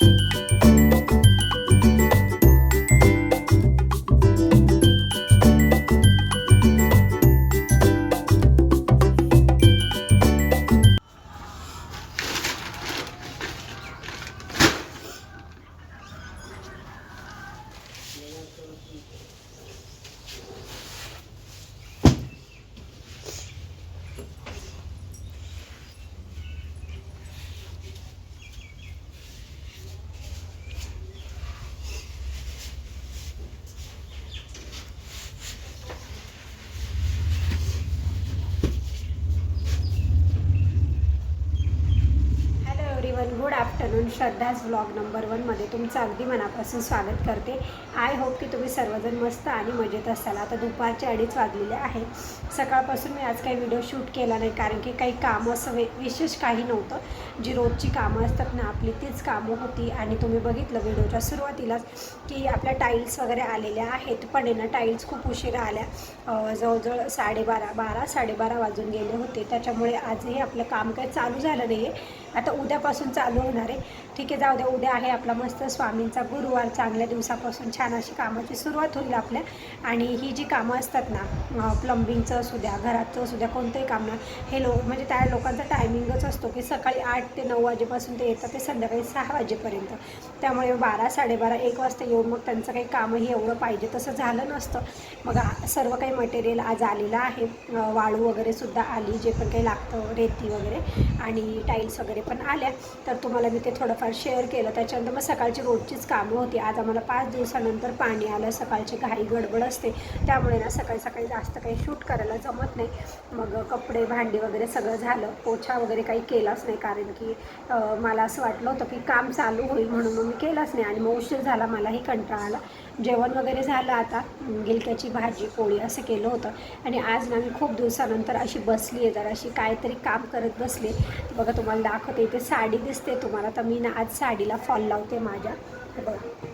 Hello म्हणून श्रद्धाच blog vlog number वनमध्ये तुमचं अगदी मनापासून स्वागत करते. आय होप की तुम्ही सर्वजण मस्त आणि मजेत असाल. आता दुपारचे अडीच वाजलेले आहे सकाळपासून मी आज काही व्हिडिओ शूट केला नाही कारण की काही कामं असं वे विशेष काही नव्हतं. जी रोजची कामं असतात ना आपली तीच कामं होती. आणि तुम्ही बघितलं व्हिडिओच्या सुरुवातीलाच की आपल्या टाईल्स वगैरे आलेल्या आहेत. पण आहे ना टाईल्स खूप उशिरा आल्या. जवळजवळ साडेबारा बारा साडेबारा वाजून गेले होते. त्याच्यामुळे आजही आपलं काम काही चालू झालं नाही आहे आता उद्यापासून चालू होणार आहे. ठीक आहे जाऊ द्या उद्या आहे आपला मस्त स्वामींचा गुरुवार चांगल्या दिवसापासून छान अशी कामाची सुरुवात होईल आपल्या. आणि ही जी कामं असतात ना प्लंबिंगचं असू द्या घराचं असू द्या कोणतंही काम ना हे लो म्हणजे त्या लोकांचा टायमिंगच असतो की सकाळी आठ ते नऊ वाजेपासून ते येतात ते संध्याकाळी सहा वाजेपर्यंत. त्यामुळे बारा साडेबारा एक वाजता येऊन मग त्यांचं काही कामही एवढं पाहिजे तसं झालं नसतं. मग सर्व काही मटेरियल आज आलेलं आहे. वाळू वगैरे सुद्धा आली जे पण काही लागतं रेती वगैरे आणि टाईल्स वगैरे पण आल्या. तर तुम्हाला मी ते थोडंफार शेअर केलं. त्याच्यानंतर मग सकाळची रोजचीच कामं होती. आज आम्हाला पाच दिवसानंतर पाणी आलं. सकाळची घाई गडबड असते. त्यामुळे ना सकाळी सकाळी जास्त काही शूट करायला जमत नाही. मग कपडे भांडी वगैरे सगळं झालं. पोछा वगैरे काही केलाच नाही कारण की मला असं वाटलं होतं की काम चालू होईल म्हणून मग मी केलंच नाही. आणि मग उशीर झाला. मलाही कंटाळा आला. जेवण वगैरे झालं आता गिलक्याची भाजी पोळी असं केलं होतं. आणि आज ना मी खूप दिवसानंतर अशी बसली आहे जरा अशी काहीतरी काम करत बसले बघा तुम्हाला दाखवते इथे साडी दिसते तुम्हाला. तर मी ना आज साडीला फॉल लावते माझ्या. बघा.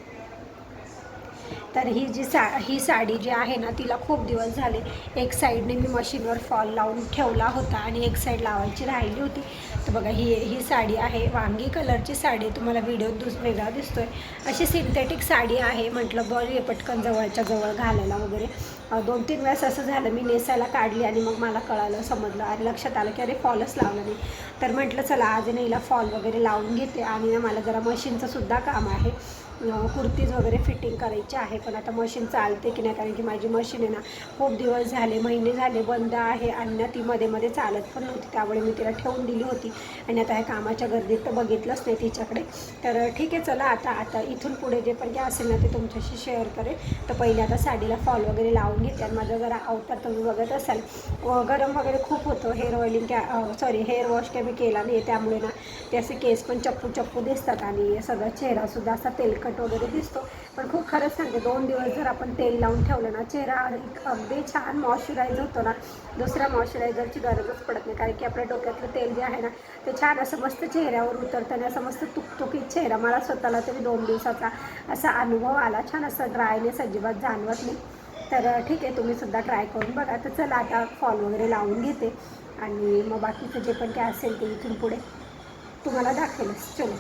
तर ही जी सा ही साडी जी आहे ना तिला खूप दिवस झाले. एक साईडने मी मशीनवर फॉल लावून ठेवला होता आणि एक साईड लावायची राहिली होती. तर बघा ही ही साडी आहे. वांगी कलरची साडी तुम्हाला व्हिडिओ दुस वेगळा दिसतोय. अशी सिंथेटिक साडी आहे. म्हटलं बरं पटकन जवळच्या जवळ घालायला वगैरे. दोन तीन वेळेस असं झालं. मी नेसायला काढली आणि मग मला कळालं समजलं. आणि लक्षात आलं की अरे फॉलच लावला नाही. तर म्हटलं चला आज ना हिला फॉल वगैरे लावून घेते. आणि ना मला जरा मशीनचं सुद्धा काम आहे. कुर्तीज वगैरे फिटिंग करायची आहे. पण आता मशीन चालते की नाही? कारण की माझी मशीन आहे ना खूप दिवस झाले महिने झाले बंद आहे. आणि ना ती मध्ये मध्ये चालत पण नव्हती. त्यामुळे मी तिला ठेवून दिली होती. आणि आता ह्या कामाच्या गर्दीत तर बघितलंच नाही तिच्याकडे. तर ठीक आहे चला आता आता इथून पुढे जे पण काय असेल ना ते तुमच्याशी शेअर करेन. तर पहिले आता साडीला फॉल वगैरे लावून घेते. आणि माझं जरा अवतार तुम्ही बघत असाल. गरम वगैरे खूप होतं. Hair oiling sorry hair wash काय मी केला नाही. त्यामुळे ना ते असे केस पण चप्पू चप्पू दिसतात. आणि सगळा चेहरासुद्धा असा तेलकट वगैरे दिसतो. पण खूप खरंच सांगते दोन दिवस जर आपण तेल लावून ठेवलं ना चेहरा एक अगदी छान मॉइश्चराईज होतो ना. दुसऱ्या मॉइश्चरायझरची गरजच पडत नाही कारण की आपल्या डोक्यातलं तेल जे आहे ना ते छान असं मस्त चेहऱ्यावर उतरतं असं मस्त तुकतुकीत चेहरा. मला स्वतःला तरी दोन दिवसाचा असा अनुभव आला छान असं ड्रायनेस अजिबात जाणवत नाही. तर ठीक आहे तुम्ही सुद्धा ट्राय करून बघा. तर चला आता फॉल वगैरे लावून घेते. आणि मग बाकीचं जे पण काय असेल ते इथून पुढे तुम्हाला दाखवेलच. चलो.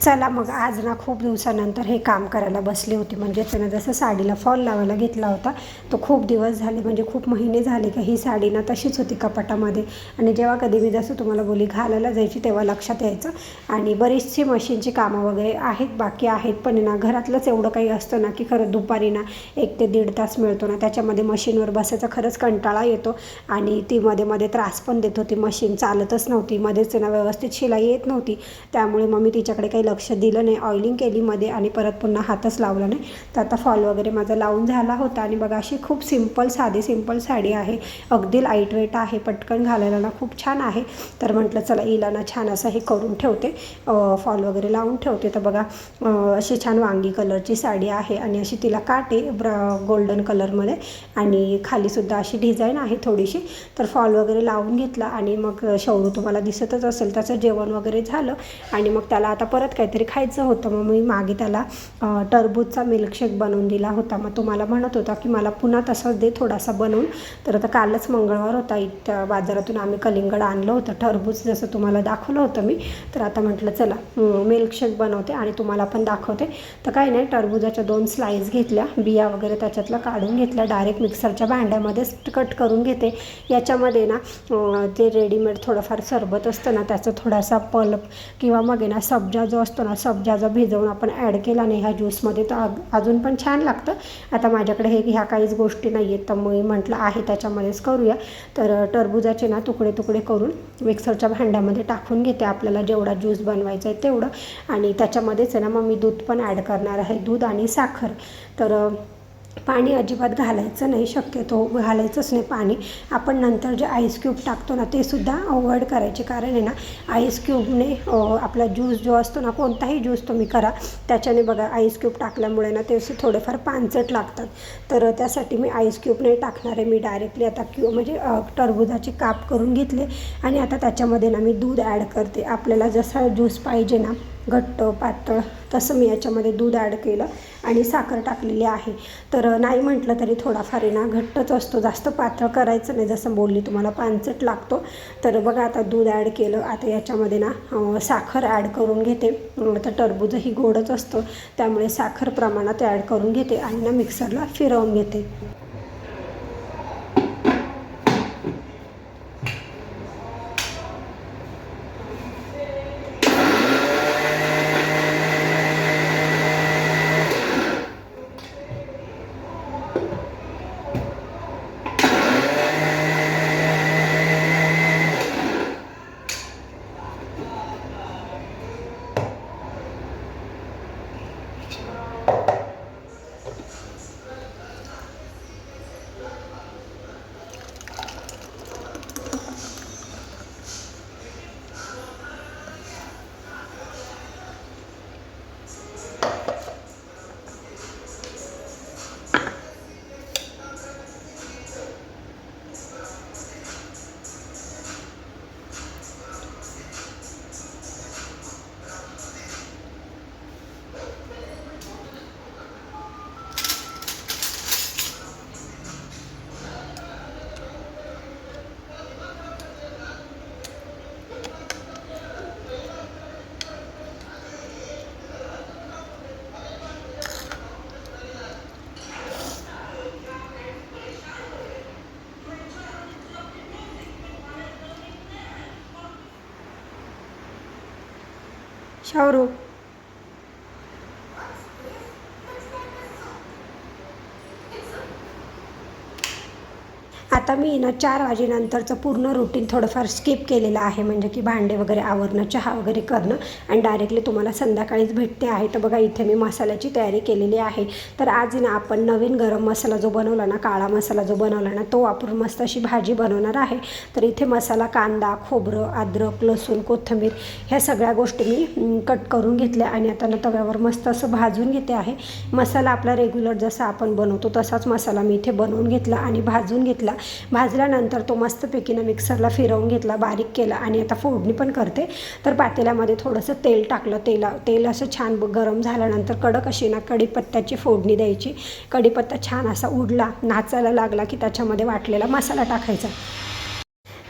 चला मग आज ना खूप दिवसानंतर हे काम करायला बसली होती. म्हणजे त्यानं जसं साडीला फॉल लावायला घेतला होता तो खूप दिवस झाले म्हणजे खूप महिने झाले का ही साडी ना तशीच होती कपाटामध्ये. आणि जेव्हा कधी मी जसं तुम्हाला बोली घालायला जायची तेव्हा लक्षात यायचं. आणि बरीचशी मशीनची कामं वगैरे आहेत बाकी आहेत. पण ना घरातलंच एवढं काही असतं ना की खरं दुपारी ना एक ते दीड तास मिळतो ना. त्याच्यामध्ये मशीनवर बसायचा खरंच कंटाळा येतो. आणि ती मध्ये मध्ये त्रास पण देत होती. मशीन चालतच नव्हती. मध्येच ना व्यवस्थित शिलाई येत नव्हती. त्यामुळे मग मी तिच्याकडे काही लक्ष दिलं नाही. ऑइलिंग केली मध्ये आणि परत पुन्हा हातच लावला नाही. तर आता फॉल वगैरे माझा लावून झाला होता आणि बघा अशी खूप सिंपल साधी सिंपल साडी आहे. अगदी लाइट वेट आहे. पटकन घालायला ना खूप छान आहे. तर म्हटलं चला इला ना छान असं हे करून ठेवते. फॉल वगैरे लावून ठेवते. तर बघा अशी छान वांगी कलरची साडी आहे आणि अशी तिला काटे ब्र गोल्डन कलरमध्ये आणि खालीसुद्धा अशी डिझाईन आहे थोडीशी. तर फॉल वगैरे लावून घेतला आणि मग शौरू तुम्हाला दिसतच असेल. त्याचं जेवण वगैरे झालं आणि मग त्याला आता परत काहीतरी खायचं होतं मग मी मागे त्याला टरबूजचा मिल्कशेक बनवून दिला होता. मग तो मला म्हणत होता की मला पुन्हा तसाच दे थोडासा बनवून. तर आता कालच मंगळवार होता इथं बाजारातून आम्ही कलिंगड आणलं होतं. टरबूज जसं तुम्हाला दाखवलं होतं मी तर आता म्हटलं चला मिल्कशेक बनवते आणि तुम्हाला पण दाखवते. तर काही नाही टरबुजाच्या दोन स्लाईस घेतल्या बिया वगैरे त्याच्यातला काढून घेतल्या डायरेक्ट मिक्सरच्या भांड्यामध्येच कट करून घेते. याच्यामध्ये ना ते रेडीमेड थोडंफार सरबत असतं ना त्याचा थोडासा पल्प किंवा मग आहे ना सब्जा जो असतो ना सब्जा जर भिजवून आपण ॲड केला नाही. ह्या ज्यूसमध्ये तर अग- अजून पण छान लागतं. आता माझ्याकडे हे ह्या काहीच गोष्टी नाही आहेत. तर मी म्हटलं आहे त्याच्यामध्येच करूया. तर टरबुजाचे ना तुकडे तुकडे करून मिक्सरच्या भांड्यामध्ये टाकून घेते. आपल्याला जेवढा ज्यूस बनवायचा आहे तेवढं. आणि त्याच्यामध्येच आहे ना मग मी दूध पण ॲड करणार आहे. दूध आणि साखर. तर पाणी अजिबात घालायचं नाही शक्यतो घालायचंच नाही पाणी. आपण नंतर जे आईस क्यूब टाकतो ना ते सुद्धा अवॉइड करायचे. कारण आहे ना आईस क्यूबने आपला ज्यूस जो असतो ना कोणताही ज्यूस तुम्ही करा त्याच्याने बघा आईस क्यूब टाकल्यामुळे ना ते असे थोडेफार पानचट लागतात. तर त्यासाठी मी आईस क्यूब नाही टाकणार आहे. मी डायरेक्टली आता क्यू म्हणजे अं, टरबुजाचे काप करून घेतले. आणि आता त्याच्यामध्ये ना मी दूध ॲड करते. आपल्याला जसा ज्यूस पाहिजे ना घट्ट पातळ तसं मी याच्यामध्ये दूध ॲड केलं आणि साखर टाकलेली आहे. तर नाही म्हटलं तरी थोडाफार आहे ना घट्टच असतो. जास्त पातळ करायचं नाही जसं बोलली तुम्हाला पानचट लागतो. तर बघा आता दूध ॲड केलं. आता याच्यामध्ये ना साखर ॲड करून घेते. तर टरबूजही गोडच असतं. त्यामुळे साखर प्रमाणात ॲड करून घेते आणि ना मिक्सरला फिरवून घेते. ಅವರು आता मी ना चार वाजेनंतरचं पूर्ण रुटीन थोडंफार स्किप केलेलं आहे. म्हणजे की भांडे वगैरे आवरणं चहा वगैरे करणं आणि डायरेक्टली तुम्हाला संध्याकाळीच भेटते आहे. तर बघा इथे मी मसाल्याची तयारी केलेली आहे. तर आज ना आपण नवीन गरम मसाला जो बनवला ना काळा मसाला जो बनवला ना तो वापरून मस्त अशी भाजी बनवणार आहे. तर इथे मसाला कांदा खोबरं अद्रक लसूण कोथिंबीर ह्या सगळ्या गोष्टी मी कट करून घेतल्या आणि आता ना तव्यावर मस्त असं भाजून घेते आहे. मसाला आपला रेग्युलर जसा आपण बनवतो तसाच मसाला मी इथे बनवून घेतला आणि भाजून घेतला. भाजल्यानंतर तो मस्तपैकी ना मिक्सरला फिरवून घेतला बारीक केला आणि आता फोडणी पण करते. तर पातेल्यामध्ये थोडंसं तेल टाकलं तेला तेल असं छान गरम झाल्यानंतर कडक अशी ना कढीपत्त्याची फोडणी द्यायची. कढीपत्ता छान असा उडला नाचायला लागला की त्याच्यामध्ये वाटलेला मसाला टाकायचा.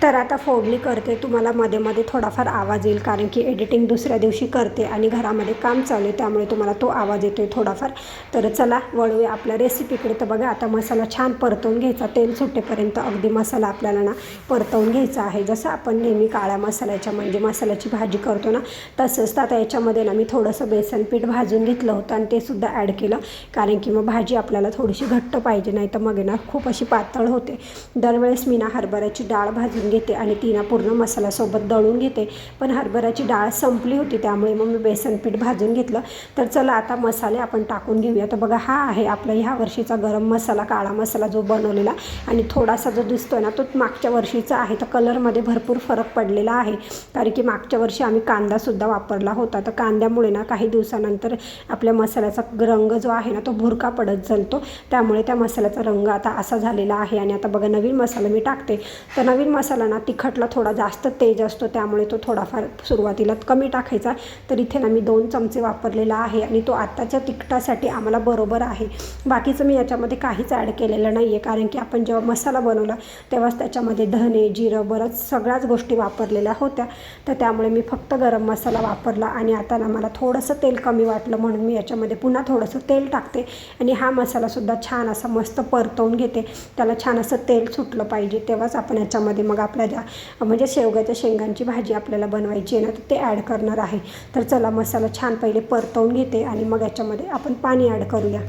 तर आता फोडणी करते. तुम्हाला मध्ये मध्ये थोडाफार आवाज येईल कारण की एडिटिंग दुसऱ्या दिवशी करते आणि घरामध्ये काम चालू आहे त्यामुळे तुम्हाला तो आवाज येतो आहे थोडाफार. तर चला वळूया आपल्या रेसिपीकडे तर बघा आता मसाला छान परतवून घ्यायचा. तेल सुटेपर्यंत अगदी मसाला आपल्याला ना परतवून घ्यायचा आहे. जसं आपण नेहमी काळ्या मसाल्याच्या म्हणजे मसाल्याची भाजी करतो ना तसंच तर आता याच्यामध्ये ना मी थोडंसं बेसन पीठ भाजून घेतलं होतं आणि ते सुद्धा ॲड केलं. कारण की मग भाजी आपल्याला थोडीशी घट्ट पाहिजे नाही तर मग ना खूप अशी पातळ होते. दरवेळेस मी ना हरभऱ्याची डाळ भाजून घेते आणि तिना पूर्ण मसाल्यासोबत दळून घेते. पण हरभऱ्याची डाळ संपली होती त्यामुळे मग मी बेसन पीठ भाजून घेतलं. तर चला आता मसाले आपण टाकून घेऊया. तर बघा हा आहे आपला ह्या वर्षीचा गरम मसाला काळा मसाला जो बनवलेला आणि थोडासा जो दिसतोय ना तो मागच्या वर्षीचा आहे. तर कलरमध्ये भरपूर फरक पडलेला आहे. कारण की मागच्या वर्षी आम्ही कांदासुद्धा वापरला होता. तर कांद्यामुळे ना काही दिवसानंतर आपल्या मसाल्याचा रंग जो आहे ना तो भुरका पडत जलतो त्यामुळे त्या मसाल्याचा रंग आता असा झालेला आहे. आणि आता बघा नवीन मसाला मी टाकते. तर नवीन मसाला मसाला ना तिखटला थोडा जास्त तेज असतो त्यामुळे तो थोडाफार सुरुवातीला कमी टाकायचा तर इथे ना मी दोन चमचे वापरलेला आहे आणि तो आत्ताच्या तिखटासाठी आम्हाला बरोबर आहे. बाकीचं मी याच्यामध्ये काहीच ॲड केलेलं नाही आहे कारण की आपण जेव्हा मसाला बनवला तेव्हाच त्याच्यामध्ये धने जिरं बरंच सगळ्याच गोष्टी वापरलेल्या होत्या. तर त्यामुळे मी फक्त गरम मसाला वापरला आणि आता ना मला थोडंसं तेल कमी वाटलं म्हणून मी याच्यामध्ये पुन्हा थोडंसं तेल टाकते आणि हा मसालासुद्धा छान असा मस्त परतवून घेते. त्याला छान असं तेल सुटलं पाहिजे तेव्हाच आपण याच्यामध्ये मग आपल्या ज्या म्हणजे शेवग्याच्या शेंगांची भाजी आपल्याला बनवायची आहे ना तर ते ॲड करणार आहे. तर चला मसाला छान पहिले परतवून घेते आणि मग याच्यामध्ये आपण पाणी ॲड करूया.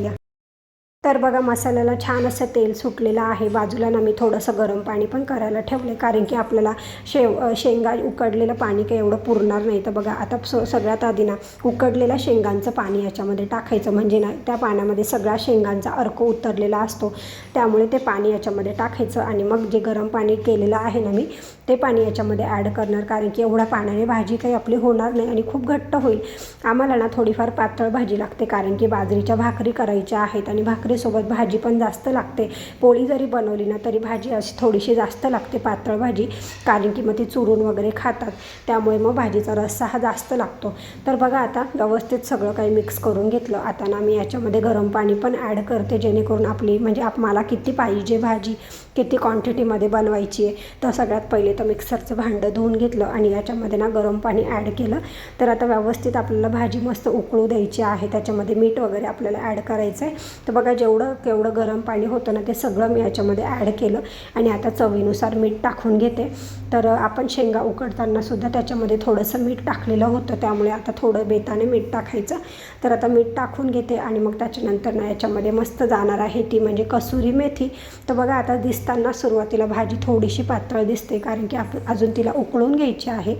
तर बघा मसाल्याला छान असं तेल सुटलेलं आहे. बाजूला ना मी थोडंसं गरम पाणी पण करायला ठेवले कारण की आपल्याला शेव शेंगा उकडलेलं पाणी काही एवढं पुरणार नाही. तर बघा आता स सगळ्यात आधी ना उकडलेल्या शेंगांचं पाणी याच्यामध्ये टाकायचं. म्हणजे ना त्या पाण्यामध्ये सगळ्या शेंगांचा अर्क उतरलेला असतो. त्यामुळे ते पाणी याच्यामध्ये टाकायचं आणि मग जे गरम पाणी केलेलं आहे ना मी ते पाणी याच्यामध्ये ॲड करणार. कारण की एवढ्या पाण्याने भाजी काही आपली होणार नाही आणि खूप घट्ट होईल. आम्हाला ना थोडीफार पातळ भाजी लागते कारण की बाजरीच्या भाकरी करायच्या आहेत आणि भाकरी भाकरीसोबत भाजी पण जास्त लागते. पोळी जरी बनवली ना तरी भाजी अशी थोडीशी जास्त लागते. पातळ भाजी कारण की मग ती चुरून वगैरे खातात. त्यामुळे मग भाजीचा रस्सा हा जास्त लागतो. तर बघा आता व्यवस्थित सगळं काही मिक्स करून घेतलं. आता ना मी याच्यामध्ये गरम पाणी पण ॲड करते जेणेकरून आपली म्हणजे आप मला किती पाहिजे भाजी. किती क्वांटिटीमध्ये बनवायची आहे तर सगळ्यात पहिले तर मिक्सरचं भांडं धुवून घेतलं आणि याच्यामध्ये ना गरम पाणी ॲड केलं. तर आता व्यवस्थित आपल्याला भाजी मस्त उकळू द्यायची आहे त्याच्यामध्ये मीठ वगैरे आपल्याला ॲड करायचं आहे तर बघा जेवढं केवढं गरम पाणी होतं ना ते सगळं मी याच्यामध्ये ॲड केलं आणि आता चवीनुसार मीठ टाकून घेते. तर आपण शेंगा उकडताना सुद्धा त्याच्यामध्ये थोडंसं मीठ टाकलेलं होतं त्यामुळे आता थोडं बेताने मीठ टाकायचं. तर आता मीठ टाकून घेते आणि मग त्याच्यानंतर ना याच्यामध्ये मस्त जाणार आहे ती म्हणजे कसुरी मेथी. तर बघा आता दिसताना सुरुवातीला भाजी थोडीशी पातळ दिसते कारण की आपण अजून तिला उकळून घ्यायची आहे.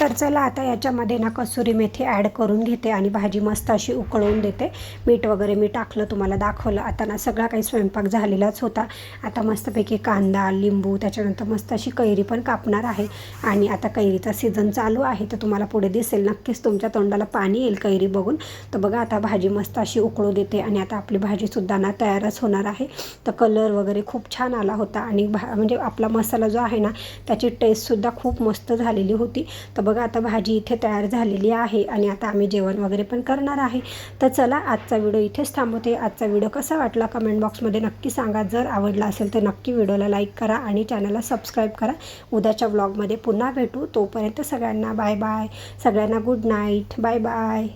तर चला आता याच्यामध्ये ना कसुरी मेथी ॲड करून घेते आणि भाजी मस्त अशी उकळवून देते. मीठ वगैरे मी टाकलं तुम्हाला दाखवलं. आता ना सगळा काही स्वयंपाक झालेलाच होता. आता मस्तपैकी कांदा लिंबू त्याच्यानंतर मस्त अशी कैरी पण कापणार आहे. आणि आता कैरीचा सीझन चालू आहे तर तुम्हाला पुढे दिसेल. नक्कीच तुमच्या तोंडाला पाणी येईल कैरी बघून. तर बघा आता भाजी मस्त अशी उकळू देते आणि आता आपली भाजीसुद्धा ना तयारच होणार आहे. तर कलर वगैरे खूप छान आला होता. आणि भा म्हणजे आपला मसाला जो आहे ना त्याची टेस्टसुद्धा खूप मस्त झालेली होती. तर बघा आता भाजी इथे तयार झालेली आहे आणि आता आम्ही जेवण वगैरे पण करणार आहे. तर चला आजचा व्हिडिओ इथेच थांबवते. आजचा व्हिडिओ कसा वाटला कमेंट बॉक्समध्ये नक्की सांगा. जर आवडला असेल तर नक्की व्हिडिओला लाईक करा आणि चॅनलला सबस्क्राईब करा. उद्याच्या व्लॉगमध्ये पुन्हा भेटू. तोपर्यंत सगळ्यांना बाय बाय सगळ्यांना गुड नाईट बाय बाय